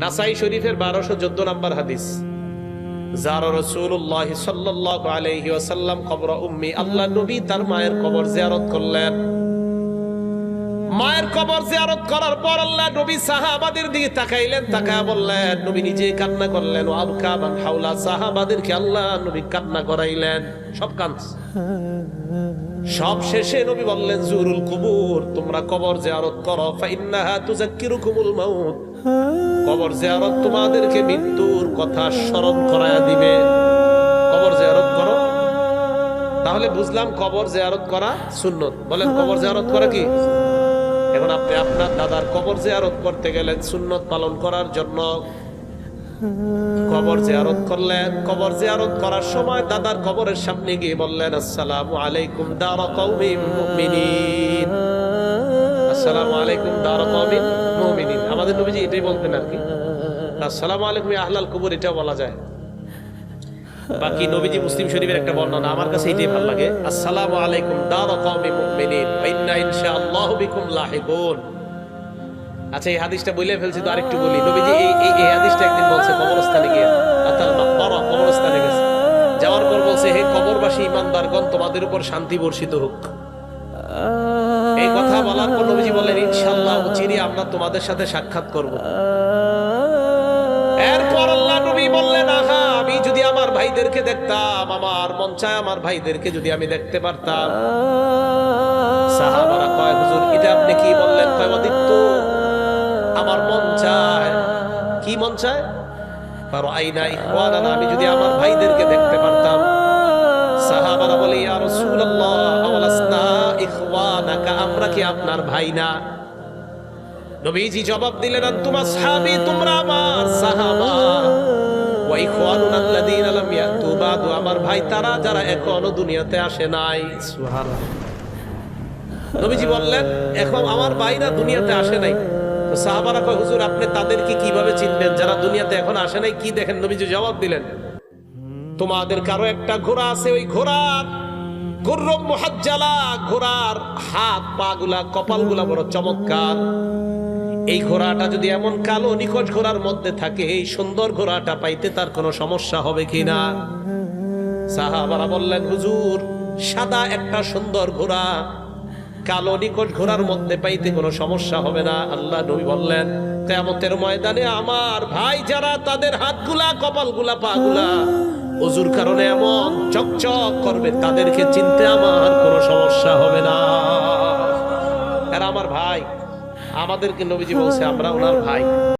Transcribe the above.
নাসাই শরীফের বারোশো চোদ্দ নম্বর হাদিস। যার রসুল্লাহ আলাইহি ওয়াসাল্লাম কবর উম্মি আল্লাহ নবী তার মায়ের কবর জিয়ারত করলেন। মায়ের কবর জিয়ারত করার পর আল্লাহ নবী সাহাবাদের দিকে তাকাইলেন, তাকায় বললেন, নবী নিজে কান্না করলেন আবকা মান হাওলা, সাহাবাদেরকে আল্লাহ নবী কান্না করাইলেন। সব কাঁদছে সব শেষে নবী বললেন, জুরুল কুবুর, তোমরা কবর জিয়ারত করো, ফাইন্নাহা তুযাক্কিরুকুমুল মাউত। কবর জিয়ারত তোমাদেরকে মৃত্যুর কথা স্মরণ করায়া দিবে। কবর জিয়ারত করো। তাহলে বুঝলাম কবর জিয়ারত করা সুন্নত। বলেন, কবর জিয়ারত করা কি? এখন আপনি আপনার দাদার কবর জিয়ারত করতে গেলেন সুন্নত পালন করার জন্য। কবর জিয়ারত করলেন, কবর জিয়ারত করার সময় দাদার কবরের সামনে গিয়ে বললেন, আসসালামু আলাইকুম দারা কওমিন মুমিনিন। আসসালামু আলাইকুম দারা কওমিন মুমিনিন। আমাদের নবীজি এটাই বলতেন আর কি। আসসালামু আলাইকুম আহলাল কবর এটা বলা যায়। বাকি নবীজি মুসলিম শরীফের একটা বর্ণনা, আমার কাছে এটাই ভালো লাগে। আসসালামু আলাইকুম দারা কওমিন মুমিনিন ওয়া ইন্না ইনশাআল্লাহু বিকুম লাহিকুন আচ্ছা এই হাদিসটা বলে ফেলছি তো আরেকটু বলি। নবীজি এই এই এই হাদিসটা একদিন বলছে কবরস্থানে গিয়ে, আতাল মাকবারা কবরস্থানে গেছে। যাওয়ার পর বলছে, হে কবরবাসী, ইমানদারগণ, তোমাদের উপর শান্তি বর্ষিত হোক। এই কথা বলার পর নবীজি বললেন, ইনশাআল্লাহ চিরি আমরা তোমাদের সাথে সাক্ষাৎ করব। ভাইদেরকে দেখতাম, আমার মন চায় আমার ভাইদেরকে যদি আমি দেখতে পারতাম। সাহাবারা কয়, হুজুর, এটা আপনি কি বললেন? কয়, অদিত্য, আমার মন চায়। কি মন চায়? আর আইনা ইখওয়ানানা, আমি যদি আমার ভাইদেরকে দেখতে পারতাম। সাহাবারা বলে, ইয়া রাসূলুল্লাহ আওয়ালাসনা ইখওয়ানাকা, আমরা কি আপনার ভাই না? নবীজি জবাব দিলেন, আনতুমা সাহাবী তোমরা আমার সাহাবা। ওয়া ইখওয়ানুনা আল্লাযীনা আমার ভাই তারা যারা এখনও দুনিয়াতে আসে নাই। নবীজি বললেন এখন আমার ভাইরা দুনিয়াতে আসে নাই। তো সাহাবারা কয় হুজুর আপনি তাদেরকে কীভাবে চিনবেন? যারা দুনিয়াতে এখন আসে নাই কি দেখেন? নবীজি জবাব দিলেন তোমাদের কারও একটা ঘোড়া আছে ওই ঘোড়ার গুর্রম মুহাজ্জালা ঘোড়ার হাত পা গুলা কপালগুলা বড় চমৎকার। এই ঘোড়াটা যদি এমন কালো নিখোঁজ ঘোড়ার মধ্যে থাকে এই সুন্দর ঘোড়াটা পাইতে তার কোনো সমস্যা হবে কিনা সাহাবারা বললেন, হুজুর, সাদা একটা সুন্দর ঘোড়া, কালো নিকট ঘোড়ার মধ্যে পাইতে কোনো সমস্যা হবে না। আল্লাহ নবী বললেন কেমতের ময়দানে আমার ভাই যারা, তাদের হাতগুলা, কপালগুলা, পাগুলা অজুর কারণে এমন চকচক করবে, তাদেরকে চিনতে আমার কোনো সমস্যা হবে না। এরা আমার ভাই। আমাদেরকে নবীজি বলছে, আমরা ওনার ভাই।